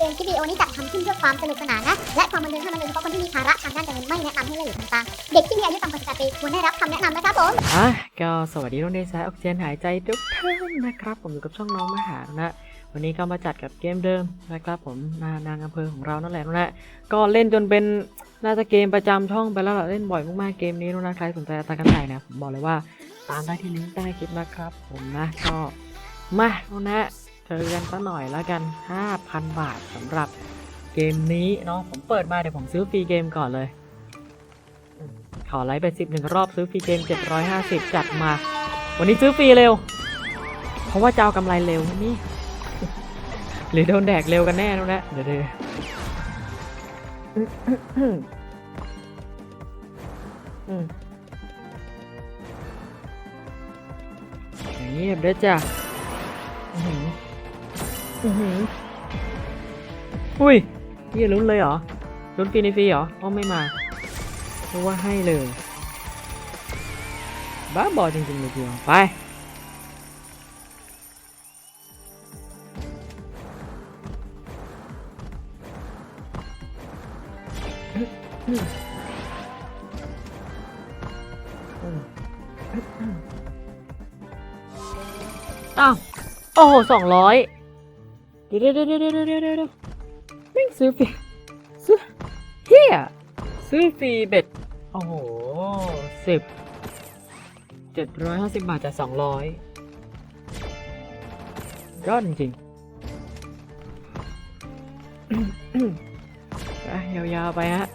เตือนคลิปวิดีโอนี้จัดทำขึ้นเพื่อความสนุกสนานนะ และความบันเทิงเท่านั้นโดยเฉพาะคนที่มีภาระทางด้านการเงินไม่แนะนำให้เล่นหรือทำตามเด็กที่มีอายุต่ำกว่า18ปีควรได้รับคำแนะนำนะครับผม อะก็สวัสดีน้องเดซายออกซิเจนหายใจทุกท่านนะครับ ผมอยู่กับช่องน้องมหานะ วันนี้ก็มาจัดกับเกมเดิมนะครับผมนานางอำเภอของเรานั่นแหละนะ ก็เล่นจนเป็นน่าจะเกมประจำช่องไปแล้วล่ะเล่นบ่อยมากๆเกมนี้นะใครสนใจตามกันได้นะผมบอกเลยว่าตามได้ที่ลิงก์ใต้คลิปนะครับ ผมนะก็มาเอานะ อกันสักหน่อยแล้วกัน 5,000 บาทสำหรับเกมนี้เนาะผมเปิดมาเดี๋ยวผมซื้อฟรีเกมก่อนเลย ขอไลฟ์ไปสิบหนึ่งรอบซื้อฟรีเกม 750 จัดมา วันนี้ซื้อฟรีเร็ว เพราะว่าจะเอากำไรเร็วนี่หรือโดนแดกเร็วกันแน่นู้นนะเดี๋ยวเดี๋ยวอืมอืมอย่างนี้เด้จ้ะ อือหืออุ้ยนี่ลุ้นเลยเหรอ ลุ้นฟรีในฟรีเหรออ้อไม่มาเพราะว่าให้เลย บ้าบอจริงๆเลยทีเดียวไปอ้าว โอ้โหสองร้อย เดี๋ยวเดี๋ยวเดี๋ยวเดี๋ยวเดี๋ยวเดี๋ยวเดี๋ยวแม่งซื้อฟรีซื้อเฮียซื้อฟรีเบ็ด โอ้โหสิบเจ็ดร้อยห้าสิบบาทจากสองร้อยยอดจริงๆไปยาวๆไปฮะ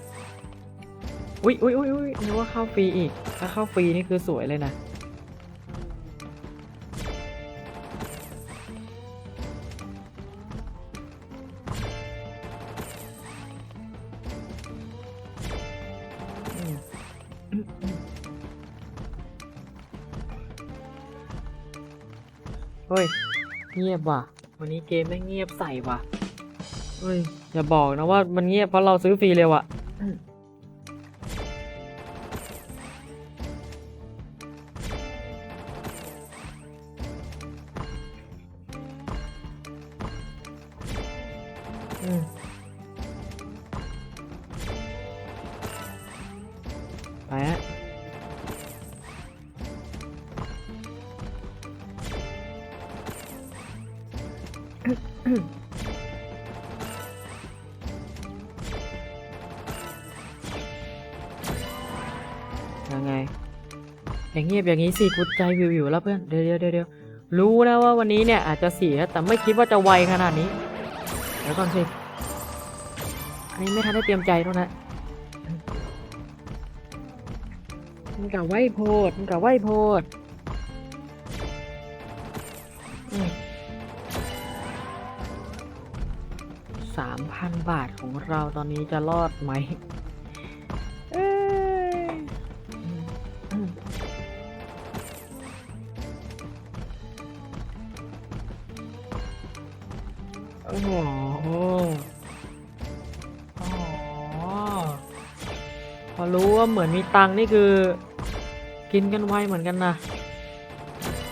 อุ๊ยอุ๊ยอุ๊ยอุ๊ยนึกว่าเข้าฟรีอีก ถ้าเข้าฟรีนี่คือสวยเลยนะ เฮ้ย เงียบว่ะ วันนี้เกมไม่งเงียบใส่ว่ะ เฮ้ย อย่าบอกนะว่ามันเงียบเพราะเราซื้อฟรีเร็วอะอืม ยังไง อย่างเงียบอย่างนี้สิกูใจวิวอยู่แล้วเพื่อน เดี๋ยวเดี๋ยวเดี๋ยวรู้นะว่าวันนี้เนี่ยอาจจะเสียแต่ไม่คิดว่าจะไวขนาดนี้ เดี๋ยวก่อนสิ อันนี้ไม่ทันได้เตรียมใจเท่านั้นมันกะไหวโพดมันกะไหวโพดสามพันบาทของเราตอนนี้จะรอดไหม โอ้โหโอ้โหพอรู้ว่าเหมือนมีตังค์นี่คือ กินกันไวเหมือนกันนะ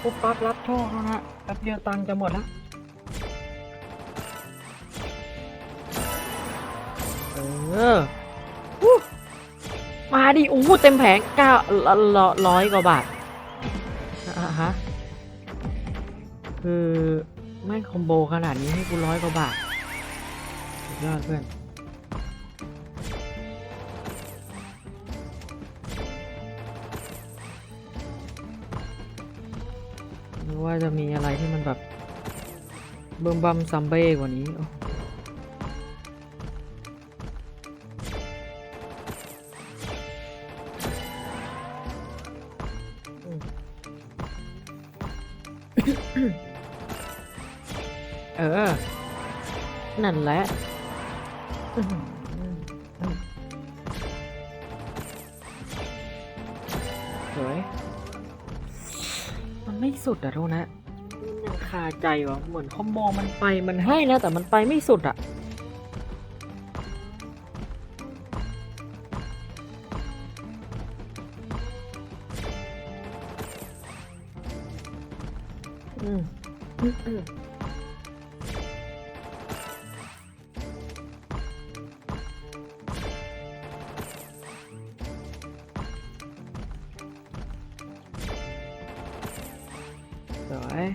ปุ๊บปั๊บรับโชคแล้วนะแป๊บเดียวตังค์จะหมดแล้วเอออู้มาดิอู้เต็มแผงเก้าร้อยกว่าบาทอะฮะคือ ไม่คอมโบขนาดนี้ให้กูร้อยกว่าบาทสุดยอดเพื่อนไม่ว่าจะมีอะไรที่มันแบบเบิ่มบัมซัมเบ้กว่านี้ นั่นแหละอื้อหือสวยมันไม่สุดอะโทษนะ มันยังคาใจวะเหมือนคอมโบมันไปมันให้แล้วแต่มันไปไม่สุดอะอืมอืมอืม วย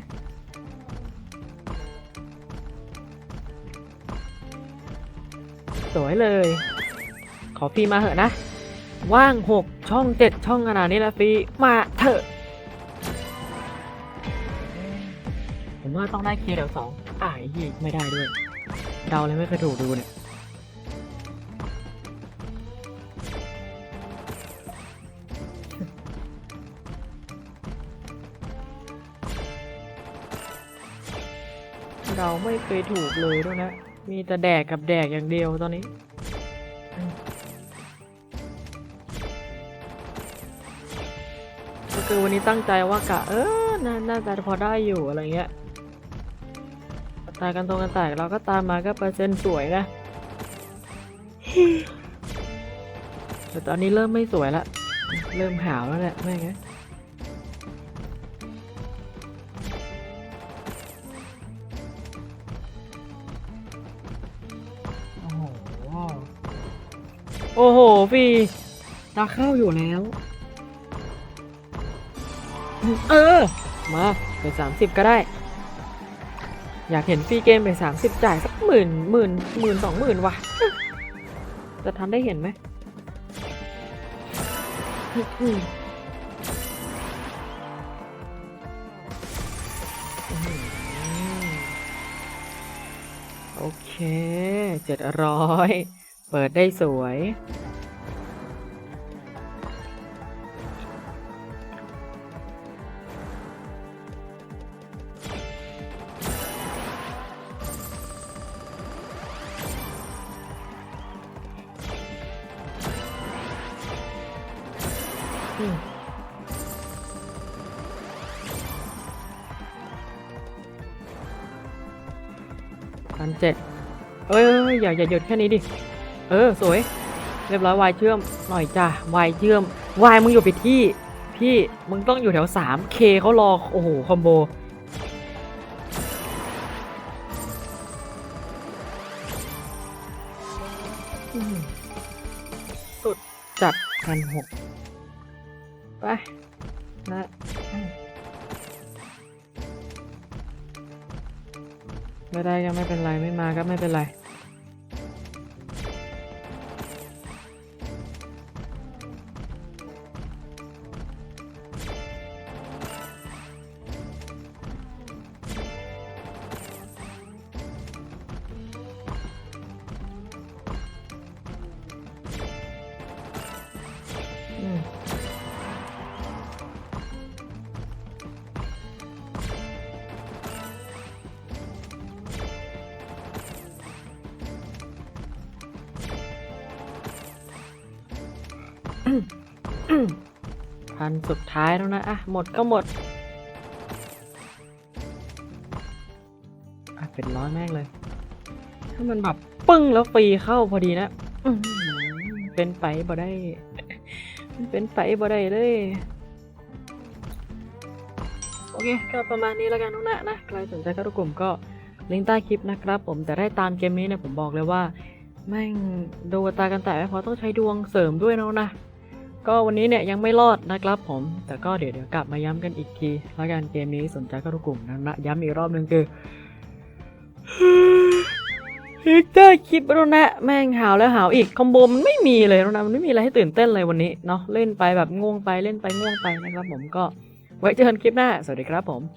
สวยเลย ขอฟรีมาเหอะนะ ว่างหกช่องเจ็ดช่องขนาดนี้แล้วฟรีมาเถอะ ผมว่าต้องได้เคเดี๋ยวสองอ่ายไม่ได้ด้วย เดาเลยไม่เคยถูกดูเนี่ย เราไม่เคยถูกเลยด้วยนะ มีแต่แดกกับแดกอย่างเดียวตอนนี้ ก็คือวันนี้ตั้งใจว่ากะ เออน,น่าจะพอได้อยู่อะไรเงี้ย ตายกันตรงกันแตกเราก็ตามมาก็เปอร์เซ็นต์สวยนะ แต่ตอนนี้เริ่มไม่สวยละ เริ่มหาวแล้วแหละไม่งั้ โอ้โหฟีตาเข้าอยู่แล้ว เออ มาไปสามสิบก็ได้ อยากเห็นฟรีเกมไปสามสิบจ่ายสักหมื่นหมื่นหมื่นสองหมื่นว่ะ จะทันได้เห็นไหมอืมอื้อหือ โอเค เจ็ดร้อย เปิดได้สวย พันเจ็ดเอ้ยอยอย่าอย่าหยุดแค่นี้ดิ เออสวย เรียบร้อยวายเชื่อมหน่อยจ้ะวายเชื่อมวายมึงอยู่ไปที่ พี่มึงต้องอยู่แถวสามเคเขารอโอ้โหคอมโบสุดจัดพันหกไปนะ ไม่ได้ก็ไม่เป็นไรไม่มาก็ไม่เป็นไร พันสุดท้ายแล้วนะ อะ หมดก็หมด อะ เป็นร้อยแม่งเลย ถ้ามันแบบปึ้งแล้วฟรีเข้าพอดีนะเป็นไปบ่ได้มันเป็นไปบ่ได้เลย โอเค ก็ประมาณนี้แล้วกันนุนะนะ ใครสนใจเข้าร่วมกลุ่มก็ลิงก์ใต้คลิปนะครับผมแต่ได้ตามเกมนี้เนี่ยผมบอกเลยว่า แม่งดูตากันแต่ไม่พอต้องใช้ดวงเสริมด้วยนะนะ ก็วันนี้เนี่ยยังไม่รอดนะครับผม แต่ก็เดี๋ยวเดี๋ยวกลับมาย้ำกันอีกที แล้วกันเกมนี้สนใจก็ทุกกลุ่มนะนะย้ำอีกรอบหนึงคือฮิกเตอร์คลิปแล้วนะแม่งหาวแล้วหาวอีกคอมโบมันไม่มีเลยนะมันไม่มีอะไรให้ตื่นเต้นเลยวันนี้เนาะเล่นไปแบบง่วงไปเล่นไปง่วงไปนะครับผมก็ไว้เจอกันคลิปหน้า สวัสดีครับผม